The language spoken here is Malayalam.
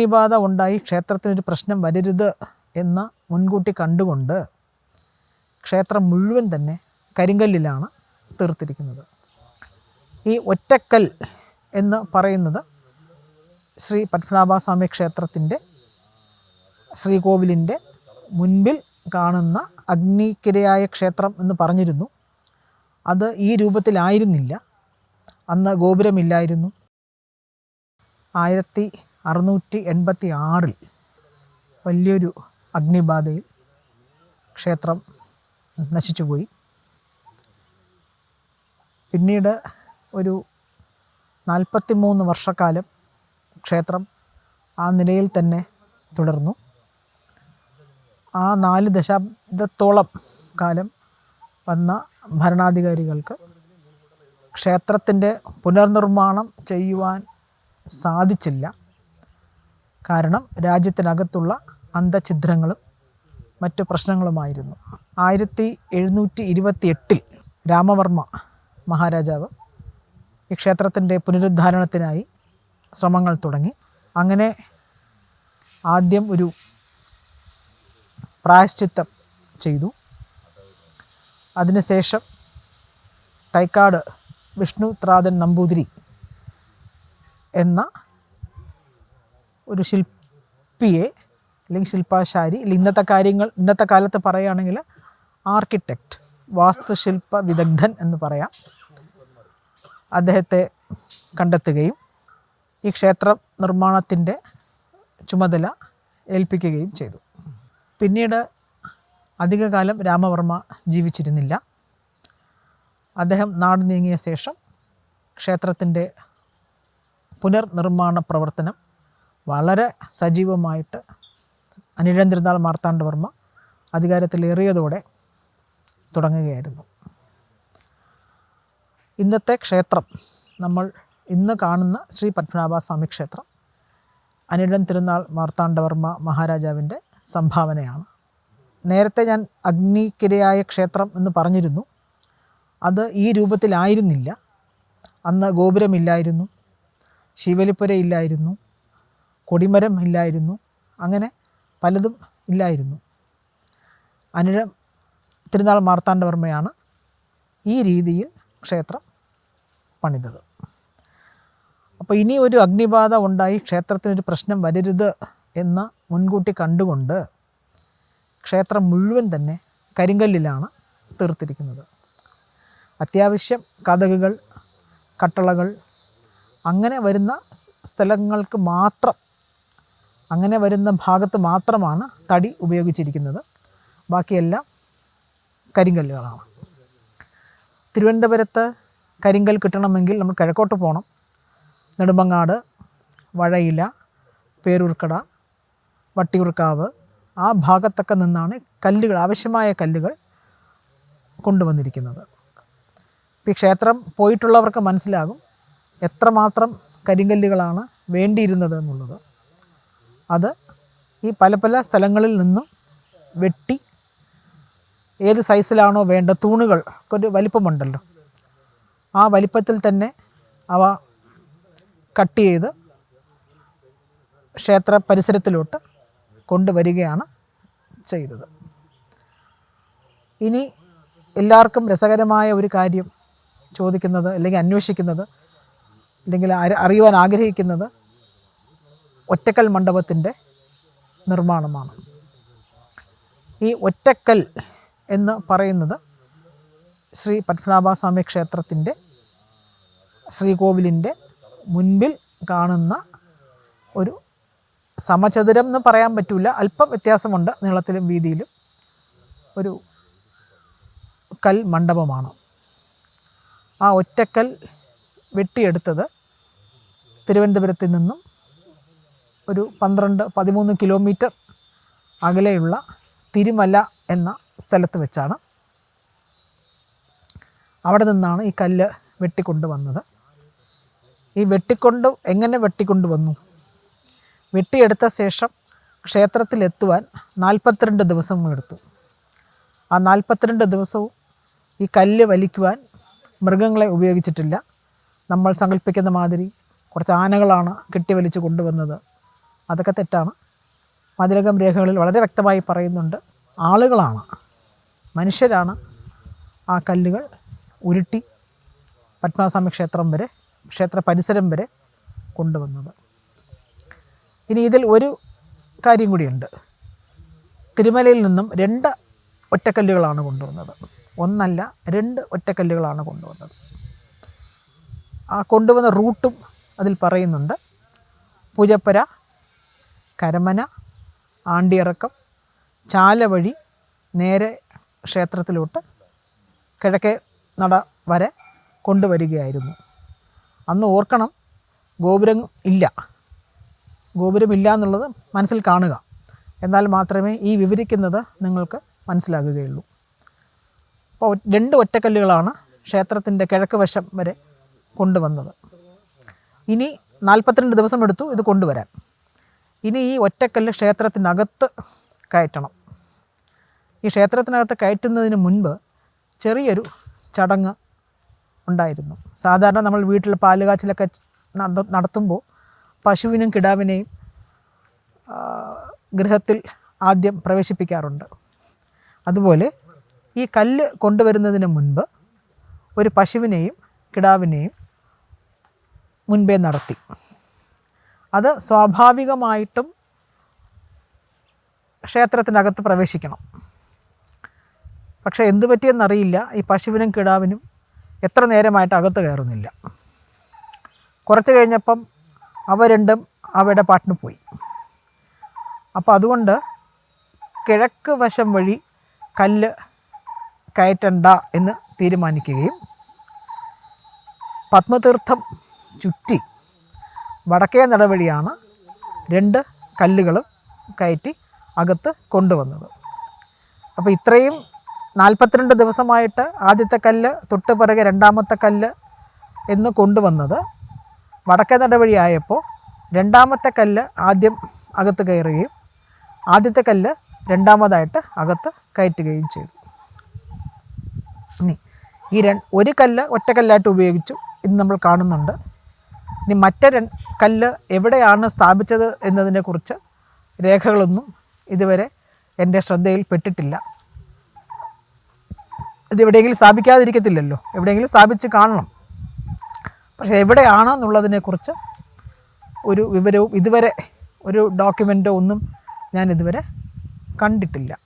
അഗ്നിബാധ ഉണ്ടായി ക്ഷേത്രത്തിനൊരു പ്രശ്നം വരരുത് എന്ന മുൻകൂട്ടി കണ്ടുകൊണ്ട് ക്ഷേത്രം മുഴുവൻ തന്നെ കരിങ്കല്ലിലാണ് തീർത്തിരിക്കുന്നത്. ഈ ഒറ്റക്കൽ എന്ന് പറയുന്നത് ശ്രീ പത്മനാഭസ്വാമി ക്ഷേത്രത്തിന്റെ ശ്രീകോവിലിന്റെ മുൻപിൽ കാണുന്ന അഗ്നിക്കിരയായ ക്ഷേത്രം എന്ന് പറഞ്ഞിരുന്നു. അത് ഈ രൂപത്തിലായിരുന്നില്ല. അന്ന് ഗോപുരമില്ലായിരുന്നു. ആയിരത്തി അറുന്നൂറ്റി എൺപത്തി ആറിൽ വലിയൊരു അഗ്നിബാധയിൽ ക്ഷേത്രം നശിച്ചുപോയി. പിന്നീട് ഒരു നാൽപ്പത്തി മൂന്ന് വർഷക്കാലം ക്ഷേത്രം ആ നിലയിൽ തന്നെ തുടർന്നു. ആ നാല് ദശാബ്ദത്തോളം കാലം വന്ന ഭരണാധികാരികൾക്ക് ക്ഷേത്രത്തിന്റെ പുനർനിർമ്മാണം ചെയ്യുവാൻ സാധിച്ചില്ല. കാരണം രാജ്യത്തിനകത്തുള്ള അന്തഛിദ്രങ്ങളും മറ്റു പ്രശ്നങ്ങളുമായിരുന്നു. ആയിരത്തി എഴുന്നൂറ്റി ഇരുപത്തി എട്ടിൽ രാമവർമ്മ മഹാരാജാവ് ഈ ക്ഷേത്രത്തിന്റെ പുനരുദ്ധാരണത്തിനായി ശ്രമങ്ങൾ തുടങ്ങി. അങ്ങനെ ആദ്യം ഒരു പ്രായശ്ചിത്തം ചെയ്തു. അതിനുശേഷം തൈക്കാട് വിഷ്ണു ത്രാതൻ നമ്പൂതിരി എന്ന ഒരു ശില്പിയെ അല്ലെങ്കിൽ ശില്പാശാരി അല്ലെങ്കിൽ ഇന്നത്തെ കാര്യങ്ങൾ ഇന്നത്തെ കാലത്ത് പറയുകയാണെങ്കിൽ ആർക്കിടെക്റ്റ് വാസ്തുശില്പ വിദഗ്ധൻ എന്ന് പറയാം. അദ്ദേഹത്തെ കണ്ടെത്തുകയും ഈ ക്ഷേത്ര നിർമ്മാണത്തിന്റെ ചുമതല ഏൽപ്പിക്കുകയും ചെയ്തു. പിന്നീട് അധികകാലം രാമവർമ്മ ജീവിച്ചിരുന്നില്ല. അദ്ദേഹം നാട് നീങ്ങിയ ശേഷം ക്ഷേത്രത്തിന്റെ പുനർനിർമ്മാണ പ്രവർത്തനം വളരെ സജീവമായിട്ട് അനിഴന്തിരുന്നാൾ മാർത്താണ്ഡവർമ്മ അധികാരത്തിലേറിയതോടെ തുടങ്ങുകയായിരുന്നു. ഇന്നത്തെ ക്ഷേത്രം നമ്മൾ ഇന്ന് കാണുന്ന ശ്രീ പത്മനാഭ സ്വാമി ക്ഷേത്രം അനിഴം തിരുനാൾ മാർത്താണ്ഡവർമ്മ മഹാരാജാവിന്റെ സംഭാവനയാണ്. നേരത്തെ ഞാൻ അഗ്നിക്കിരയായ ക്ഷേത്രം എന്ന് പറഞ്ഞിരുന്നു. അത് ഈ രൂപത്തിലായിരുന്നില്ല. അന്ന് ഗോപുരമില്ലായിരുന്നു. ശിവലിപ്പുര ഇല്ലായിരുന്നു കൊടിമരം ഇല്ലായിരുന്നു. അങ്ങനെ പലതും ഇല്ലായിരുന്നു. അനിഴം തിരുനാൾ മാർത്താണ്ഡവർമ്മയാണ് ഈ രീതിയിൽ ക്ഷേത്രം പണിതത്. അപ്പോൾ ഇനി ഒരു അഗ്നിബാധ ഉണ്ടായി ക്ഷേത്രത്തിനൊരു പ്രശ്നം വരരുത് എന്ന് മുൻകൂട്ടി കണ്ടുകൊണ്ട് ക്ഷേത്രം മുഴുവൻ തന്നെ കരിങ്കല്ലിലാണ് തീർത്തിരിക്കുന്നത്. അത്യാവശ്യം കഥകുകൾ കട്ടളകൾ അങ്ങനെ വരുന്ന സ്ഥലങ്ങൾക്ക് മാത്രം അങ്ങനെ വരുന്ന ഭാഗത്ത് മാത്രമാണ് തടി ഉപയോഗിച്ചിരിക്കുന്നത്. ബാക്കിയെല്ലാം കരിങ്കല്ലുകളാണ്. തിരുവനന്തപുരത്ത് കരിങ്കൽ കിട്ടണമെങ്കിൽ നമ്മൾ കിഴക്കോട്ട് പോകണം നെടുമങ്ങാട് വഴയില പേരൂർക്കട വട്ടിയൂർക്കാവ് ആ ഭാഗത്തൊക്കെ നിന്നാണ് കല്ലുകൾ ആവശ്യമായ കല്ലുകൾ കൊണ്ടുവന്നിരിക്കുന്നത്. ഈ ക്ഷേത്രം പോയിട്ടുള്ളവർക്ക് മനസ്സിലാകും എത്രമാത്രം കരിങ്കല്ലുകളാണ് വേണ്ടിയിരുന്നത് എന്നുള്ളത്. അത് ഈ പല പല സ്ഥലങ്ങളിൽ നിന്നും വെട്ടി ഏത് സൈസിലാണോ വേണ്ട തൂണുകൾ ഒരു വലിപ്പമുണ്ടല്ലോ. ആ വലിപ്പത്തിൽ തന്നെ അവ കട്ട് ചെയ്ത് ക്ഷേത്ര പരിസരത്തിലോട്ട് കൊണ്ടുവരികയാണ് ചെയ്തത്. ഇനി എല്ലാവർക്കും രസകരമായ ഒരു കാര്യം ചോദിക്കുന്നത് അല്ലെങ്കിൽ അന്വേഷിക്കുന്നത് അല്ലെങ്കിൽ അറി- അറിയുവാൻ ആഗ്രഹിക്കുന്നത് ഒറ്റക്കൽ മണ്ഡപത്തിന്റെ നിർമ്മാണമാണ്. ഈ ഒറ്റക്കൽ എന്ന് പറയുന്നത് ശ്രീ പത്മനാഭസ്വാമി ക്ഷേത്രത്തിന്റെ ശ്രീകോവിലിന്റെ മുൻപിൽ കാണുന്ന ഒരു സമചതുരം എന്ന് പറയാൻ പറ്റില്ല അല്പം വ്യത്യാസമുണ്ട് നീളത്തിലും വീതിയിലും. ഒരു കൽ മണ്ഡപമാണ്. ആ ഒറ്റക്കൽ വെട്ടിയെടുത്തത് തിരുവനന്തപുരത്ത് നിന്നും ഒരു പന്ത്രണ്ട് പതിമൂന്ന് കിലോമീറ്റർ അകലെയുള്ള തിരുമല എന്ന സ്ഥലത്ത് വെച്ചാണ് അവിടെ നിന്നാണ് ഈ കല്ല് വെട്ടിക്കൊണ്ടുവന്നത് ഈ വെട്ടിക്കൊണ്ട് എങ്ങനെ വെട്ടിക്കൊണ്ട് വന്നു? വെട്ടിയെടുത്ത ശേഷം ക്ഷേത്രത്തിലെത്തുവാൻ നാൽപ്പത്തിരണ്ട് ദിവസങ്ങളെടുത്തു ആ നാൽപ്പത്തിരണ്ട് ദിവസവും ഈ കല്ല് വലിക്കുവാൻ മൃഗങ്ങളെ ഉപയോഗിച്ചിട്ടില്ല. നമ്മൾ സങ്കല്പിക്കുന്ന മാതിരി കുറച്ച് ആനകളാണ് കെട്ടി വലിച്ചു കൊണ്ടുവന്നത്. അതൊക്കെ തെറ്റാണ്. മതിലകം രേഖകളിൽ വളരെ വ്യക്തമായി പറയുന്നുണ്ട്. ആളുകളാണ്. മനുഷ്യരാണ് ആ കല്ലുകൾ ഉരുട്ടി പത്മനാഭസ്വാമി ക്ഷേത്രം വരെ ക്ഷേത്ര പരിസരം വരെ കൊണ്ടുവന്നത്. ഇനി ഇതിൽ ഒരു കാര്യം കൂടിയുണ്ട്. തിരുമലയിൽ നിന്നും രണ്ട് ഒറ്റക്കല്ലുകളാണ് കൊണ്ടുവന്നത്. ഒന്നല്ല രണ്ട് ഒറ്റക്കല്ലുകളാണ് കൊണ്ടുവന്നത്. ആ കൊണ്ടുവന്ന റൂട്ടും അതിൽ പറയുന്നുണ്ട്. പൂജപ്പര കരമന ആണ്ടിയിറക്കം ചാല വഴി നേരെ ക്ഷേത്രത്തിലോട്ട് കിഴക്കേ നട വരെ കൊണ്ടുവരികയായിരുന്നു. അന്ന് ഓർക്കണം ഗോപുരം ഇല്ല. ഗോപുരമില്ല എന്നുള്ളത് മനസ്സിൽ കാണുക. എന്നാൽ മാത്രമേ ഈ വിവരിക്കുന്നത് നിങ്ങൾക്ക് മനസ്സിലാകുകയുള്ളൂ. അപ്പോൾ രണ്ട് ഒറ്റക്കല്ലുകളാണ് ക്ഷേത്രത്തിന്റെ കിഴക്ക് വശം വരെ കൊണ്ടുവന്നത്. ഇനി നാൽപ്പത്തിരണ്ട് ദിവസം എടുത്തു ഇത് കൊണ്ടുവരാൻ. ഇനി ഈ ഒറ്റക്കല്ല് ക്ഷേത്രത്തിനകത്ത് കയറ്റണം. ഈ ക്ഷേത്രത്തിനകത്ത് കയറ്റുന്നതിന് മുൻപ് ചെറിയൊരു ചടങ്ങ് ഉണ്ടായിരുന്നു. സാധാരണ നമ്മൾ വീട്ടിൽ പാലുകാച്ചിലൊക്കെ നട- നടത്തുമ്പോൾ പശുവിനും കിടാവിനെയും ഗൃഹത്തിൽ ആദ്യം പ്രവേശിപ്പിക്കാറുണ്ട്. അതുപോലെ ഈ കല്ല് കൊണ്ടുവരുന്നതിന് മുൻപ് ഒരു പശുവിനെയും കിടാവിനെയും മുൻപേ നടത്തി. അത് സ്വാഭാവികമായിട്ടും ക്ഷേത്രത്തിനകത്ത് പ്രവേശിക്കണം. പക്ഷേ എന്തു പറ്റിയെന്നറിയില്ല. ഈ പശുവിനും കിടാവിനും എത്ര നേരമായിട്ട് അകത്ത് കയറുന്നില്ല. കുറച്ച് കഴിഞ്ഞപ്പം അവ രണ്ടും അവയുടെ പാട്ടിന് പോയി. അപ്പോൾ അതുകൊണ്ട് കിഴക്ക് വശം വഴി കല്ല് കയറ്റണ്ട എന്ന് തീരുമാനിക്കുകയും പത്മതീർത്ഥം ചുറ്റി വടക്കേ നടവഴിയാണ് രണ്ട് കല്ലുകളും കയറ്റി അകത്ത് കൊണ്ടുവന്നത്. അപ്പോൾ ഇത്രയും നാൽപ്പത്തിരണ്ട് ദിവസമായിട്ട് ആദ്യത്തെ കല്ല് തൊട്ട് പിറകെ രണ്ടാമത്തെ കല്ല് എന്ന് കൊണ്ടുവന്നത് വടക്കേ നടവഴി ആയപ്പോൾ രണ്ടാമത്തെ കല്ല് ആദ്യം അകത്ത് കയറുകയും ആദ്യത്തെ കല്ല് രണ്ടാമതായിട്ട് അകത്ത് കയറ്റുകയും ചെയ്തു. ഇനി ഈ ഒരു കല്ല് ഒറ്റക്കല്ലായിട്ട് ഉപയോഗിച്ചു ഇന്ന് നമ്മൾ കാണുന്നുണ്ട്. ഇനി മറ്റേ കല്ല് എവിടെയാണ് സ്ഥാപിച്ചത് എന്നതിനെക്കുറിച്ച് രേഖകളൊന്നും ഇതുവരെ എന്റെ ശ്രദ്ധയിൽ പെട്ടിട്ടില്ല. ഇത് എവിടെയെങ്കിലും സ്ഥാപിക്കാതിരിക്കത്തില്ലല്ലോ. എവിടെയെങ്കിലും സ്ഥാപിച്ച് കാണണം. പക്ഷേ എവിടെയാണ് എന്നുള്ളതിനെക്കുറിച്ച് ഒരു വിവരവും ഇതുവരെ ഒരു ഡോക്യുമെന്റോ ഒന്നും ഞാൻ ഇതുവരെ കണ്ടിട്ടില്ല.